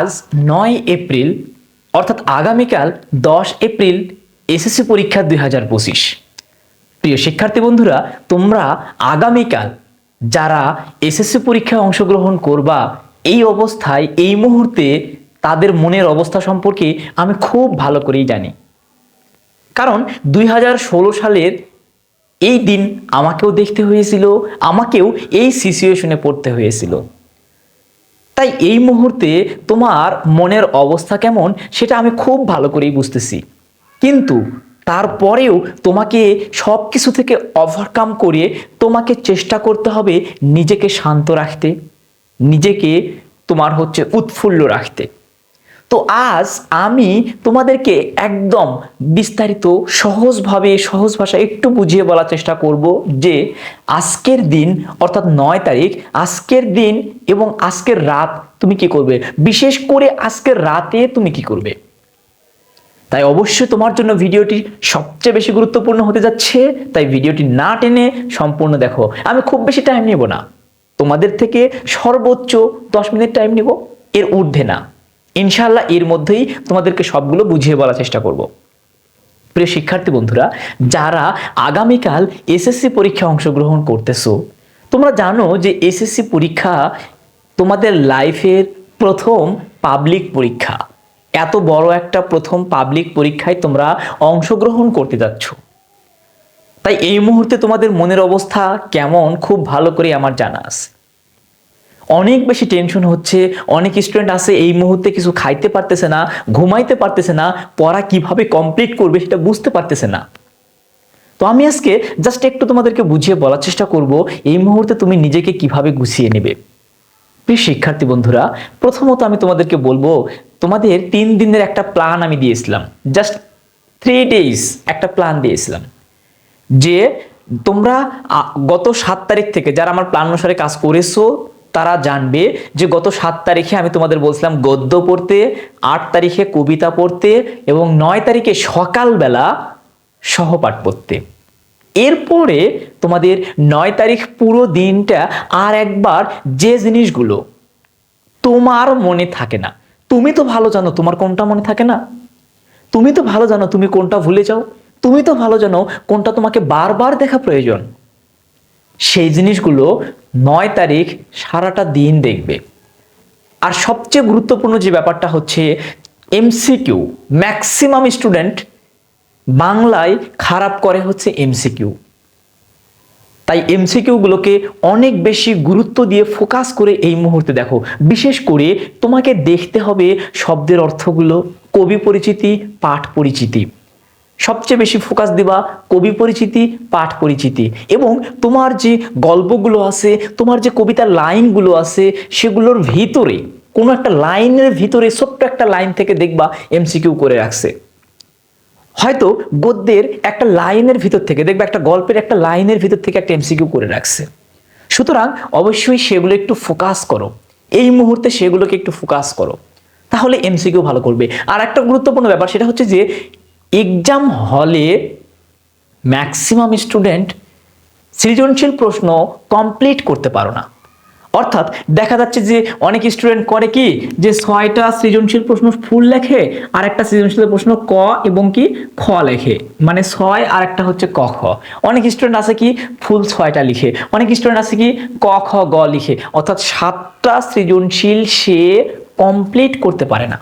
আজ নয় এপ্রিল, অর্থাৎ আগামীকাল দশ এপ্রিল, এসএসসি পরীক্ষা দুই হাজার পঁচিশ। প্রিয় শিক্ষার্থী বন্ধুরা, তোমরা আগামীকাল যারা এসএসসি পরীক্ষায় অংশগ্রহণ করবা, এই অবস্থায়, এই মুহূর্তে তাদের মনের অবস্থা সম্পর্কে আমি খুব ভালো করেই জানি। কারণ দুই হাজার ষোলো সালের এই দিন আমাকেও দেখতে হয়েছিল, আমাকেও এই সিচুয়েশনে পড়তে হয়েছিল। তাই এই মুহূর্তে তোমার মনের অবস্থা কেমন সেটা আমি খুব ভালো করেই বুঝতেছি। কিন্তু তারপরেও তোমাকে সব কিছু থেকে ওভারকাম করে তোমাকে চেষ্টা করতে হবে নিজেকে শান্ত রাখতে, নিজেকে তোমার হচ্ছে উৎফুল্ল রাখতে। তো আজ আমি তোমাদেরকে একদম বিস্তারিত, সহজভাবে, সহজ ভাষায় একটু বুঝিয়ে বলার চেষ্টা করব যে আজকের দিন, অর্থাৎ নয় তারিখ, আজকের দিন এবং আজকের রাত তুমি কি করবে? বিশেষ করে আজকের রাতে তুমি কি করবে? তাই অবশ্যই তোমার জন্য ভিডিওটি সবচেয়ে বেশি গুরুত্বপূর্ণ হতে যাচ্ছে, তাই ভিডিওটি না টেনে সম্পূর্ণ দেখো। আমি খুব বেশি টাইম নেব না। তোমাদের থেকে সর্বোচ্চ দশ মিনিট টাইম নিব। এর ঊর্ধ্বে না। ইনশাল্লাহ এর মধ্যেই তোমাদেরকে সবগুলো বুঝিয়ে বলার চেষ্টা করব। প্রিয় শিক্ষার্থী বন্ধুরা, যারা আগামীকাল এসএসসি পরীক্ষায় অংশগ্রহণ করতেছো, তোমরা জানো যে এসএসসি পরীক্ষা তোমাদের লাইফের প্রথম পাবলিক পরীক্ষা। এত বড় একটা প্রথম পাবলিক পরীক্ষায় তোমরা অংশগ্রহণ করতে যাচ্ছ। তাই এই মুহূর্তে তোমাদের মনের অবস্থা কেমন খুব ভালো করে আমার জানা আছে। অনেক বেশি টেনশন হচ্ছে, অনেক স্টুডেন্ট আছে এই মুহূর্তে কিছু খাইতে পারতেছে না, ঘুমাইতে পারতেছে না, পড়া কীভাবে কমপ্লিট করবে সেটা বুঝতে পারতেছে না। তো আমি আজকে জাস্ট একটু তোমাদেরকে বুঝিয়ে বলার চেষ্টা করব, এই মুহূর্তে তুমি নিজেকে কীভাবে গুছিয়ে নেবে। প্রিয় শিক্ষার্থী বন্ধুরা, প্রথমত আমি তোমাদেরকে বলব, তোমাদের তিন দিনের একটা প্ল্যান আমি দিয়েছিলাম। জাস্ট থ্রি ডেজ একটা প্ল্যান দিয়েছিলাম। যে তোমরা গত সাত তারিখ থেকে যারা আমার প্ল্যান অনুসারে কাজ করেছ তারা জানবে যে গত সাত তারিখে আমি তোমাদের বলছিলাম গদ্য পড়তে, আট তারিখে কবিতা পড়তে এবং নয় তারিখে সকালবেলা সহপাঠ পড়তে। এরপরে তোমাদের নয় তারিখ পুরো দিনটা আর একবার যে জিনিসগুলো তোমার মনে থাকে না। তুমি তো ভালো জানো তোমার কোনটা মনে থাকে না। তুমি তো ভালো জানো তুমি কোনটা ভুলে যাও। তুমি তো ভালো জানো কোনটা তোমাকে বারবার দেখা প্রয়োজন। সেই জিনিসগুলো নয় তারিখ সারাটা দিন দেখবে। আর সবচেয়ে গুরুত্বপূর্ণ যে ব্যাপারটা হচ্ছে এমসিকিউ ম্যাক্সিমাম স্টুডেন্ট বাংলায় খারাপ করে হচ্ছে এমসিকিউ তাই এমসিকিউগুলোকে অনেক বেশি গুরুত্ব দিয়ে ফোকাস করে এই মুহূর্তে দেখো। বিশেষ করে তোমাকে দেখতে হবে শব্দের অর্থগুলো, কবি পরিচিতি, পাঠ পরিচিতি। সবচেয়ে বেশি ফোকাস দিবা কবি পরিচিতি, পাঠ পরিচিতি। এবং তোমার যে গল্পগুলো আছে, তোমার যে কবিতার লাইনগুলো আছে, সেগুলোর ভিতরে, কোনো একটা লাইনের ভিতরে ছোট্ট একটা লাইন থেকে দেখবা এমসিকিউ করে রাখছে। হয়তো গদ্যের একটা লাইনের ভিতর থেকে, দেখবে একটা গল্পের একটা লাইনের ভিতর থেকে একটা এমসিকিউ করে রাখছে। সুতরাং অবশ্যই সেগুলো একটু ফোকাস করো। এই মুহূর্তে সেগুলোকে একটু ফোকাস করো। তাহলে এমসিকিউ ভালো করবে। আর একটা গুরুত্বপূর্ণ ব্যাপার, সেটা হচ্ছে যে এক্সাম হলে ম্যাক্সিমাম স্টুডেন্ট সৃজনশীল প্রশ্ন কমপ্লিট করতে পারো না। অর্থাৎ দেখা যাচ্ছে যে অনেক স্টুডেন্ট করে কি যে ছয়টা সৃজনশীল প্রশ্ন ফুল লেখে আর একটা সৃজনশীল প্রশ্ন ক এবং কি খ লেখে। মানে ছয় আর একটা হচ্ছে ক, খ। অনেক স্টুডেন্ট আছে কি ফুল ছয়টা লিখে। অনেক স্টুডেন্ট আছে কি ক, খ, গ লিখে। অর্থাৎ সাতটা সৃজনশীল সে কমপ্লিট করতে পারে না।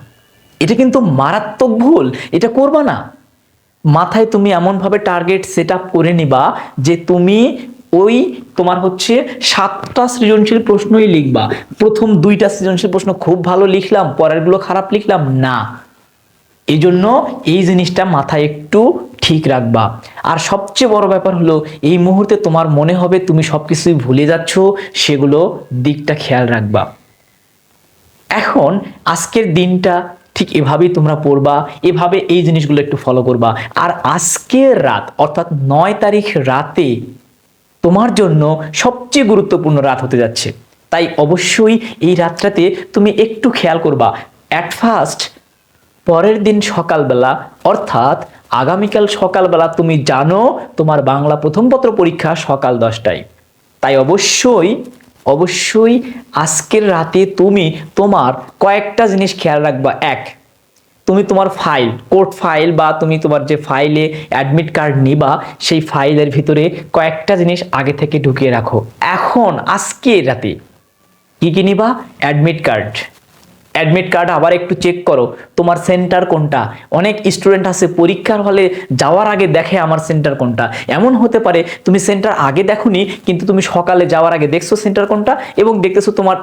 এটা কিন্তু মারাত্মক ভুল। এটা করবা না। মাথায় তুমি এমনভাবে টার্গেট সেট আপ করে নিবা যে তুমি ওই তোমার হচ্ছে সাতটা সৃজনশীল প্রশ্নই লিখবা। প্রথম দুইটা সৃজনশীল প্রশ্ন খুব ভালো লিখলাম, পরেরগুলো খারাপ লিখলাম, না। এই জন্য এই জিনিসটা মাথায় একটু ঠিক রাখবা। আর সবচেয়ে বড় ব্যাপার হলো, এই মুহূর্তে তোমার মনে হবে তুমি সবকিছুই ভুলে যাচ্ছ, সেগুলো দিকটা খেয়াল রাখবা। এখন আজকের দিনটা ঠিক এভাবেই তোমরা পড়বা, এভাবে এই জিনিসগুলো একটু ফলো করবা। আর আজকের রাত, অর্থাৎ নয় তারিখ রাতে তোমার জন্য সবচেয়ে গুরুত্বপূর্ণ রাত হতে যাচ্ছে। তাই অবশ্যই এই রাতটাতে তুমি একটু খেয়াল করবা। অ্যাট ফার্স্ট পরের দিন সকালবেলা, অর্থাৎ আগামীকাল সকালবেলা তুমি জানো তোমার বাংলা প্রথম পত্র পরীক্ষা সকাল দশটায়। তাই অবশ্যই অবশ্যই আজকের রাতে তুমি তোমার কয়েকটা জিনিস খেয়াল রাখবা। এক, তুমি তোমার ফাইল কোর্ট ফাইল বা তুমি তোমার যে ফাইলে অ্যাডমিট কার্ড নিবা, সেই ফাইলের ভিতরে কয়েকটা জিনিস আগে থেকে ঢুকিয়ে রাখো। এখন আজকে রাতে কী কি নিবা? অ্যাডমিট কার্ড অ্যাডমিট কার্ড আবার একটু চেক করো, তোমার সেন্টার কোনটা? অনেক স্টুডেন্ট আছে, পরীক্ষার হলে যাওয়ার আগে দেখে আমার সেন্টার কোনটা। এমন হতে পারে, তুমি সেন্টার আগে দেখোনি, কিন্তু তুমি সকালে যাওয়ার আগে দেখছ সেন্টার কোনটা এবং দেখতেছো তোমার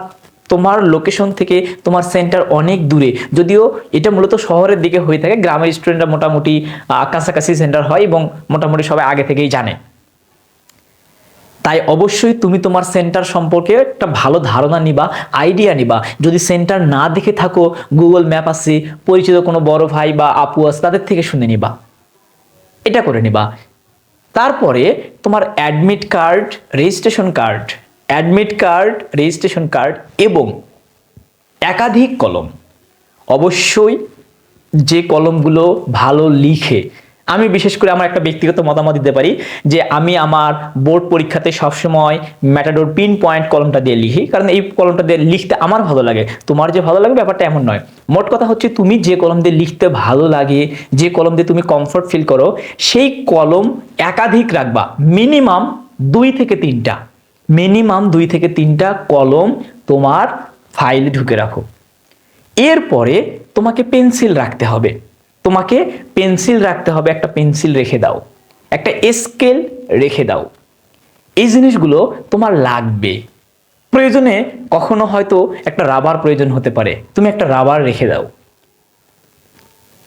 তোমার লোকেশন থেকে তোমার সেন্টার অনেক দূরে। যদিও এটা মূলত শহরের দিকে হয়ে থাকে, গ্রামের স্টুডেন্টরা মোটামুটি কাছাকাছি সেন্টার হয় এবং মোটামুটি সবাই আগে থেকেই জানে। তাই অবশ্যই তুমি তোমার সেন্টার সম্পর্কে একটা ভালো ধারণা নিবা আইডিয়া নিবা। যদি সেন্টার না দেখে থাকো গুগল ম্যাপ আছে, পরিচিত কোনো বড় ভাই বা আপু আছে, তাদের থেকে শুনে নিবা। এটা করে নিবা। তারপরে তোমার admit card registration card admit card registration card এবং একাধিক কলম। অবশ্যই যে কলমগুলো ভালো লিখে আমি বিশেষ করে আমার একটা ব্যক্তিগত মতামত দিতে পারি যে আমি আমার বোর্ড পরীক্ষাতে সবসময় ম্যাটাডোর পিন পয়েন্ট কলমটা দিয়ে লিখি। কারণ এই কলমটা দিয়ে লিখতে আমার ভালো লাগে। তোমার যে ভালো লাগে ব্যাপারটা এমন নয়। মোট কথা হচ্ছে তুমি যে কলম দিয়ে লিখতে ভালো লাগে, যে কলম দিয়ে তুমি কমফর্ট ফিল করো, সেই কলম একাধিক রাখবা। মিনিমাম দুই থেকে তিনটা। মিনিমাম দুই থেকে তিনটা কলম তোমার ফাইলে ঢুকে রাখো। এরপরে তোমাকে পেন্সিল রাখতে হবে। তোমাকে পেন্সিল রাখতে হবে, একটা পেন্সিল রেখে দাও। একটা স্কেল রেখে দাও। এই জিনিসগুলো তোমার লাগবে। প্রয়োজনে কখনো হয়তো একটা রাবার প্রয়োজন হতে পারে। তুমি একটা রাবার রেখে দাও।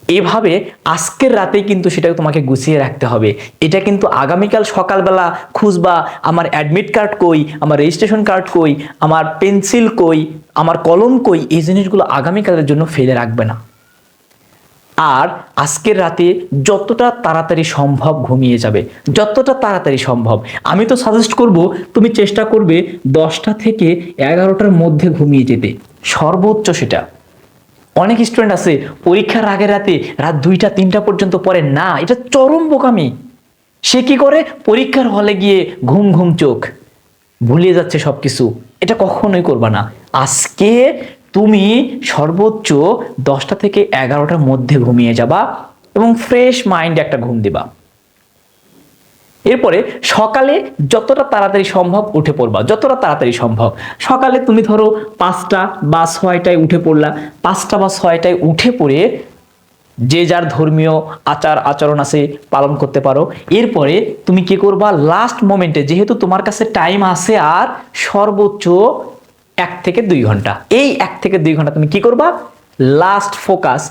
এভাবে আজকের রাতেই কিন্তু সেটা তোমাকে গুছিয়ে রাখতে হবে। এটা কিন্তু আগামীকাল সকালবেলা খুঁজবা, আমার অ্যাডমিট কার্ড কই, আমার রেজিস্ট্রেশন কার্ড কই, আমার পেন্সিল কই, আমার কলম কই, এই জিনিসগুলো আগামীকালের জন্য ফেলে রাখবে না। আর আজকের রাতে যতটা তাড়াতাড়ি সম্ভব ঘুমিয়ে যাবে, যতটা তাড়াতাড়ি সম্ভব। আমি তো সাজেস্ট করব, তুমি চেষ্টা করবে দশটা থেকে এগারোটার মধ্যে ঘুমিয়ে যেতে। সর্বোচ্চ সেটা। অনেক স্টুডেন্ট আছে, পরীক্ষার আগের রাতে রাত দুইটা, তিনটা পর্যন্ত পড়ে। না, এটা চরম বোকামি। সে কি করে? পরীক্ষার হলে গিয়ে ঘুম ঘুম চোখ। ভুলিয়ে যাচ্ছে সবকিছু। এটা কখনোই করবা না। আজকে তুমি সর্বোচ্চ দশটা থেকে এগারোটার মধ্যে ঘুমিয়ে যাবা এবং ফ্রেশ মাইন্ডে একটা ঘুম দিবা। এরপরে সকালে যতটা তাড়াতাড়ি সম্ভব উঠে পড়বা, যতটা তাড়াতাড়ি সম্ভব। সকালে তুমি ধরো পাঁচটা বা ছয়টায় উঠে পড়লা, পাঁচটা বা ছয়টায় উঠে পড়ে যে যার ধর্মীয় আচার, আচরণ আছে পালন করতে পারো। এরপরে তুমি কি করবা? লাস্ট মোমেন্টে যেহেতু তোমার কাছে টাইম আছে আর সর্বোচ্চ এক থেকে দুই ঘণ্টা। এই এক থেকে দুই ঘণ্টা তুমি কি করবা? লাস্ট ফোকাস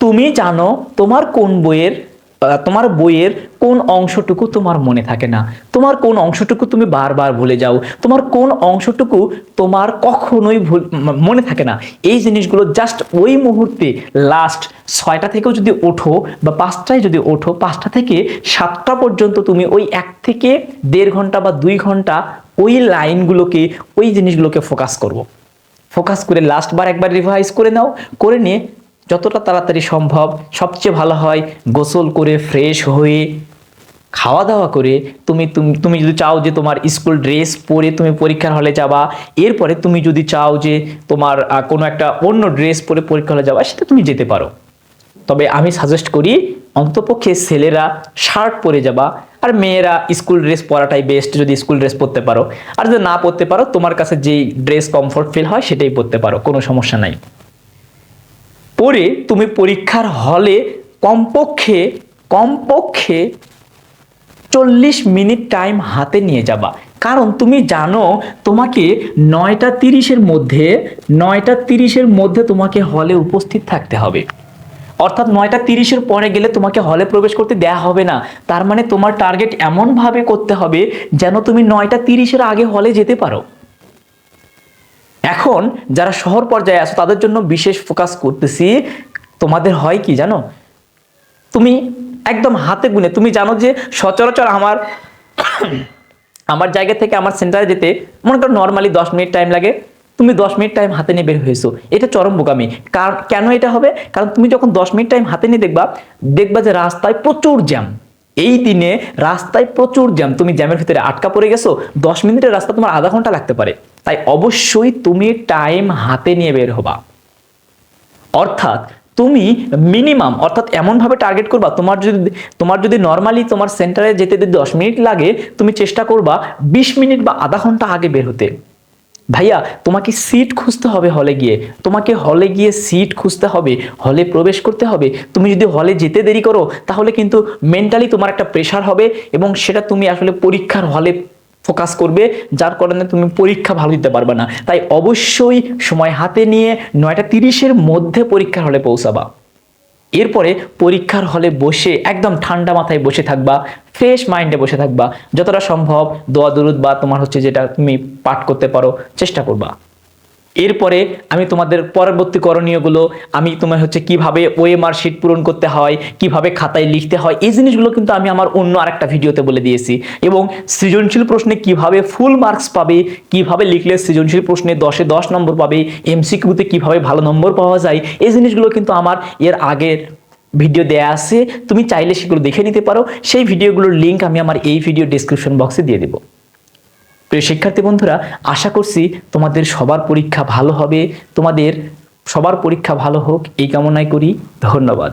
তুমি জানো তোমার কোন বইয়ের তোমার বইয়ের কোন অংশটুকু তোমার মনে থাকে না। তোমার কোন অংশটুকু তুমি বারবার ভুলে যাও। তোমার কোন অংশটুকু তোমার কখনোই ভুল মনে থাকে না। এই জিনিসগুলো জাস্ট ওই মুহূর্তে লাস্ট ছয়টা থেকেও যদি ওঠো বা পাঁচটায় যদি ওঠো, পাঁচটা থেকে সাতটা পর্যন্ত তুমি ওই এক থেকে দেড় ঘণ্টা বা দুই ঘণ্টা ওই লাইনগুলোকে, ওই জিনিসগুলোকে ফোকাস করব। ফোকাস করে লাস্ট বার একবার রিভাইজ করে নাও, করে নিয়ে যতটা তাড়াতাড়ি সম্ভব সবচেয়ে ভালো হয় গোসল করে ফ্রেশ হয়ে খাওয়া দাওয়া করে তুমি, তুমি- তুমি যদি চাও যে তোমার স্কুল ড্রেস পরে তুমি পরীক্ষার হলে যাবা, এরপরে তুমি যদি চাও যে তোমার কোনো একটা অন্য ড্রেস পরে পরীক্ষা হলে যাবা, সেটা তুমি যেতে পারো তবে আমি সাজেস্ট করি অন্তপক্ষে ছেলেরা শার্ট পরে যাবা আর মেয়েরা স্কুল ড্রেস পরাটাই বেস্ট যদি স্কুল ড্রেস পরতে পারো। আর যদি না পরতে পারো, তোমার কাছে যেই ড্রেস কমফোর্ট ফিল হয় সেটাই পরতে পারো, কোনো সমস্যা নাই। পরে তুমি পরীক্ষার হলে কমপক্ষে কমপক্ষে চল্লিশ মিনিট টাইম হাতে নিয়ে যাবা। কারণ তুমি জানো তোমাকে নয়টা তিরিশের মধ্যে, নয়টা তিরিশের মধ্যে তোমাকে হলে উপস্থিত থাকতে হবে। অর্থাৎ নয়টা তিরিশের পরে গেলে তোমাকে হলে প্রবেশ করতে দেয়া হবে না। তার মানে তোমার টার্গেট এমনভাবে করতে হবে যেন তুমি নয়টা তিরিশের আগে হলে যেতে পারো। এখন যারা শহর পর্যায়ে আছো, তাদের জন্য বিশেষ ফোকাস করতেছি, তোমাদের হয় কি জানো? তুমি একদম হাতে গুনে, তুমি জানো যে সচরাচর আমার আমার জায়গা থেকে আমার সেন্টারে যেতে, মনে করো নর্মালি দশ মিনিট টাইম লাগে। তুমি দশ মিনিট টাইম হাতে নিয়ে বের হয়েছো। এটা চরম বোকামি। কারণ কেন এটা হবে? কারণ তুমি যখন দশ মিনিট টাইম হাতে নিয়ে দেখবা দেখবা যে রাস্তায় প্রচুর জ্যাম। এই দিনে রাস্তায় প্রচুর জ্যাম। তুমি জ্যামের ভিতরে আটকা পড়ে গেছো, দশ মিনিটের রাস্তা তোমার আধা ঘণ্টা লাগতে পারে। তাই অবশ্যই তুমি টাইম হাতে নিয়ে বের হবা। অর্থাৎ তুমি মিনিমাম অর্থাৎ এমনভাবে টার্গেট করবা, তোমার যদি তোমার যদি নর্মালি তোমার সেন্টারে যেতে যদি দশ মিনিট লাগে, তুমি চেষ্টা করবা বিশ মিনিট বা আধা ঘণ্টা আগে বের হতে। ভাইয়া, তোমাকে সিট খুঁজতে হবে হলে গিয়ে। তোমাকে হলে গিয়ে সিট খুঁজতে হবে হলে প্রবেশ করতে হবে। তুমি যদি হলে যেতে দেরি করো, তাহলে কিন্তু মেন্টালি তোমার একটা প্রেশার হবে এবং সেটা তুমি আসলে পরীক্ষার হলে ফোকাস করবে, যার কারণে তুমি পরীক্ষা ভালো দিতে পারবে না। তাই অবশ্যই সময় হাতে নিয়ে নয়টা তিরিশের মধ্যে পরীক্ষার হলে পৌঁছাবা। এরপরে পরীক্ষার হলে বসে, একদম ঠান্ডা মাথায় বসে থাকবা ফ্রেশ মাইন্ডে বসে থাকবা। যতটা সম্ভব দোয়া, দরুদ বা তোমার হচ্ছে যেটা তুমি পাঠ করতে পারো, চেষ্টা করবা। এরপরে আমি তোমাদের পরবর্তী করণীয়গুলো, আমি তোমার হচ্ছে কীভাবে ওএমআর শিট পূরণ করতে হয়, কীভাবে খাতায় লিখতে হয়, এই জিনিসগুলো কিন্তু আমি আমার অন্য আরেকটা ভিডিওতে বলে দিয়েছি। এবং সৃজনশীল প্রশ্নে কীভাবে ফুল মার্কস পাবে, কীভাবে লিখলে সৃজনশীল প্রশ্নে দশে দশ নম্বর পাবে এমসিকিউতে কীভাবে ভালো নম্বর পাওয়া যায়, এই জিনিসগুলো কিন্তু আমার এর আগের ভিডিও দেয়া আছে। তুমি চাইলে সেগুলো দেখে নিতে পারো। সেই ভিডিওগুলোর লিঙ্ক আমি আমার এই ভিডিও ডিসক্রিপশন বক্সে দিয়ে দেবো। প্রিয় শিক্ষার্থী বন্ধুরা, আশা করছি তোমাদের সবার পরীক্ষা ভালো হবে। তোমাদের সবার পরীক্ষা ভালো হোক, এই কামনাই করি। ধন্যবাদ।